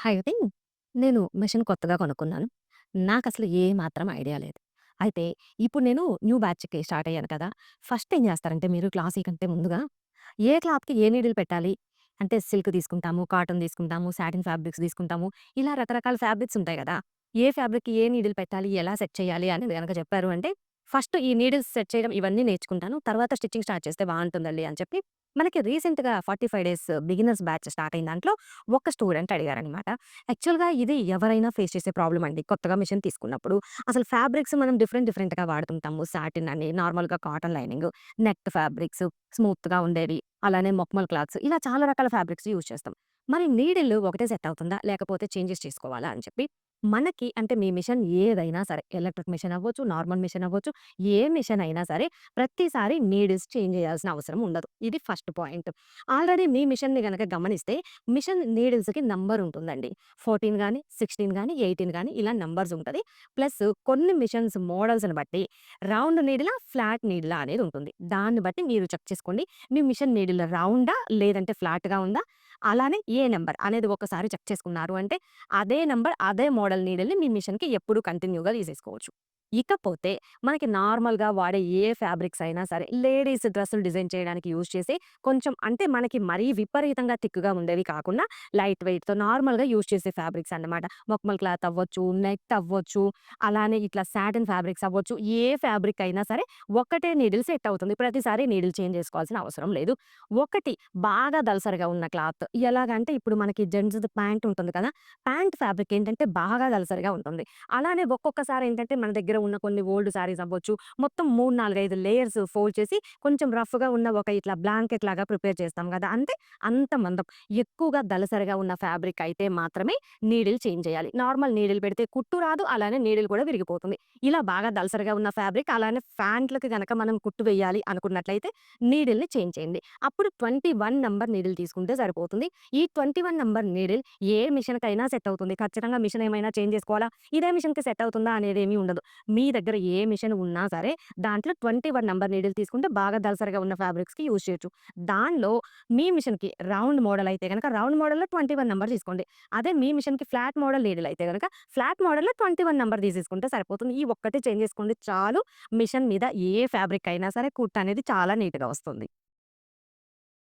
అయితే నేను మిషన్ కొత్తగా కొనుక్కున్నాను. నాకసలు అసలు ఏమాత్రం ఐడియా లేదు. అయితే ఇప్పుడు నేను న్యూ బ్యాచ్‌కి స్టార్ట్ అయ్యాను కదా! ఫస్ట్ ఏం చేస్తారంటే మీరు క్లాసుల కంటే ముందుగా ఏ క్లాత్‌కి ఏ నీడిల్ పెట్టాలి? అంటే సిల్క్ తీసుకుంటాము, కాటన్ తీసుకుంటాము, సాటిన్ ఫ్యాబ్రిక్స్ తీసుకుంటాము. ఇలా రకరకాల ఫ్యాబ్రిక్స్ ఉంటాయి కదా ఏ ఫ్యాబ్రిక్‌కి ఏ నీడిల్ పెట్టాలి? ఎలా సెట్ చేయాలి? అనేది గనక చెప్పారు అంటే ఫస్ట్ ఈ నీడిల్స్ సెట్ చేయడం ఇవన్నీ నేర్చుకుంటాను. తర్వాత స్టిచ్చింగ్ స్టార్ట్ చేస్తే బాగుంటుందండి అని చెప్పి మనకి రీసెంట్‌గా 45 డేస్ బిగినర్స్ బ్యాచ్ స్టార్ట్ అయిన దాంట్లో ఒక స్టూడెంట్ అడిగారనమాట. యాక్చువల్‌గా ఇది ఎవరైనా ఫేస్ చేసే ప్రాబ్లం అండి. కొత్తగా మిషన్ తీసుకున్నప్పుడు అసలు ఫ్యాబ్రిక్స్ మనం డిఫరెంట్ డిఫరెంట్‌గా వాడుతుంటాము. సాటిన్ అని, నార్మల్‌గా కాటన్ లైనింగ్, నెట్ ఫ్యాబ్రిక్స్, స్మూత్‌గా ఉండేవి, అలానే మొక్మల్ క్లాత్స్ ఇలా చాలా రకాల ఫ్యాబ్రిక్స్ యూజ్ చేస్తాం. మరి నీడిల్ ఒకటే సెట్ అవుతుందా? లేకపోతే చేంజెస్ చేసుకోవాలా? అని చెప్పి మనకి అంటే మీ మిషన్ ఏదైనా సరే ఎలక్ట్రిక్ మిషన్ అవ్వచ్చు, నార్మల్ మిషన్ అవ్వచ్చు, ఏ మిషన్ అయినా సరే ప్రతిసారి నీడిల్స్ చేంజ్ చేయాల్సిన అవసరం ఉండదు. ఇది ఫస్ట్ పాయింట్. ఆల్రెడీ మీ మిషన్‌ని గనక గమనిస్తే మిషన్ నీడిల్స్‌కి నంబర్ ఉంటుందండి. 14 గాని, 16 గాని, 18 గాని ఇలా నంబర్స్ ఉంటది. ప్లస్ కొన్ని మిషన్స్ మోడల్స్‌ని బట్టి రౌండ్ నీడిలా, ఫ్లాట్ నీడిలా అనేది ఉంటుంది. దాన్ని బట్టి మీరు చెక్ చేసుకోండి. మీ మిషన్ నీడిల్ రౌండా? లేదంటే ఫ్లాట్‌గా ఉందా? అలానే ఏ నెంబర్ అనేది ఒకసారి చెక్ చేసుకున్నారు అంటే అదే నంబర్, అదే మోడల్ నీడల్ని మీ మిషన్‌కి ఎప్పుడు కంటిన్యూగా తీసేసుకోవచ్చు. ఇకపోతే మనకి నార్మల్‌గా వాడే ఏ ఫ్యాబ్రిక్స్ అయినా సరే లేడీస్ డ్రెస్సులు డిజైన్ చేయడానికి యూజ్ చేసి కొంచెం అంటే మనకి మరీ విపరీతంగా థిక్‌గా ఉండేవి కాకుండా లైట్ వెయిట్‌తో నార్మల్‌గా యూజ్ చేసే ఫ్యాబ్రిక్స్ అన్నమాట. మొక్కమల్ క్లాత్ అవ్వచ్చు, నెట్ అవ్వచ్చు, అలానే ఇట్లా సాటిన్ ఫ్యాబ్రిక్స్ అవ్వచ్చు. ఏ ఫ్యాబ్రిక్ అయినా సరే ఒకటే నీడిల్ సెట్ అవుతుంది. ప్రతిసారి నీడిల్ చేంజ్ చేసుకోవాల్సిన అవసరం లేదు. ఒకటి బాగా దలసరిగా ఉన్న క్లాత్ ఎలాగంటే ఇప్పుడు మనకి జెంట్స్ ప్యాంట్ ఉంటుంది కదా! ప్యాంట్ ఫ్యాబ్రిక్ ఏంటంటే బాగా దళసరిగా ఉంటుంది. అలానే ఒక్కొక్కసారి ఏంటంటే మన దగ్గర ఉన్న కొన్ని ఓల్డ్ శారీస్ అవ్వచ్చు. మొత్తం 3, 4, 5 లేయర్స్ ఫోల్డ్ చేసి కొంచెం రఫ్‌గా ఉన్న ఒక ఇట్లా బ్లాంకెట్ లాగా ప్రిపేర్ చేస్తాం కదా అంటే అంత మందం. ఎక్కువగా దళసరిగా ఉన్న ఫ్యాబ్రిక్ అయితే మాత్రమే నీడిల్ చేంజ్ చేయాలి. నార్మల్ నీడిల్ పెడితే కుట్టు రాదు. అలానే నీడిల్ కూడా విరిగిపోతుంది. ఇలా బాగా దళసరిగా ఉన్న ఫ్యాబ్రిక్ అలానే ఫ్యాంట్‌లకి గనక మనం కుట్టు వేయాలి అనుకున్నట్లయితే నీడిల్‌ని చేంజ్ చేయండి. అప్పుడు 21 నంబర్ నీడిల్ తీసుకుంటే సరిపోతుంది. ఈ 21 నంబర్ నీడిల్ ఏ మిషన్‌కైనా సెట్ అవుతుంది. ఖచ్చితంగా మిషన్ ఏమైనా చేంజ్ చేసుకోవాలా? ఇదే మిషన్‌కి సెట్ అవుతుందా అనేది ఏమీ ఉండదు. మీ దగ్గర ఏ మిషన్ ఉన్నా సరే దాంట్లో ట్వంటీ వన్ నెంబర్ నీడిల్ తీసుకుంటే బాగా దళసరిగా ఉన్న ఫ్యాబ్రిక్స్‌కి యూజ్ చేయొచ్చు. దానిలో మీ మిషన్‌కి రౌండ్ మోడల్ అయితే కనుక రౌండ్ మోడల్‌లో ట్వంటీ వన్ నెంబర్ తీసుకోండి. అదే మీ మిషన్‌కి ఫ్లాట్ మోడల్ నీడిల్ అయితే కనుక ఫ్లాట్ మోడల్‌లో ట్వంటీ వన్ నెంబర్ తీసేసుకుంటే సరిపోతుంది. ఈ ఒక్కటి చేంజ్ చేసుకోండి చాలు. మిషన్ మీద ఏ ఫ్యాబ్రిక్ అయినా సరే కుట్ అనేది చాలా నీట్‌గా వస్తుంది.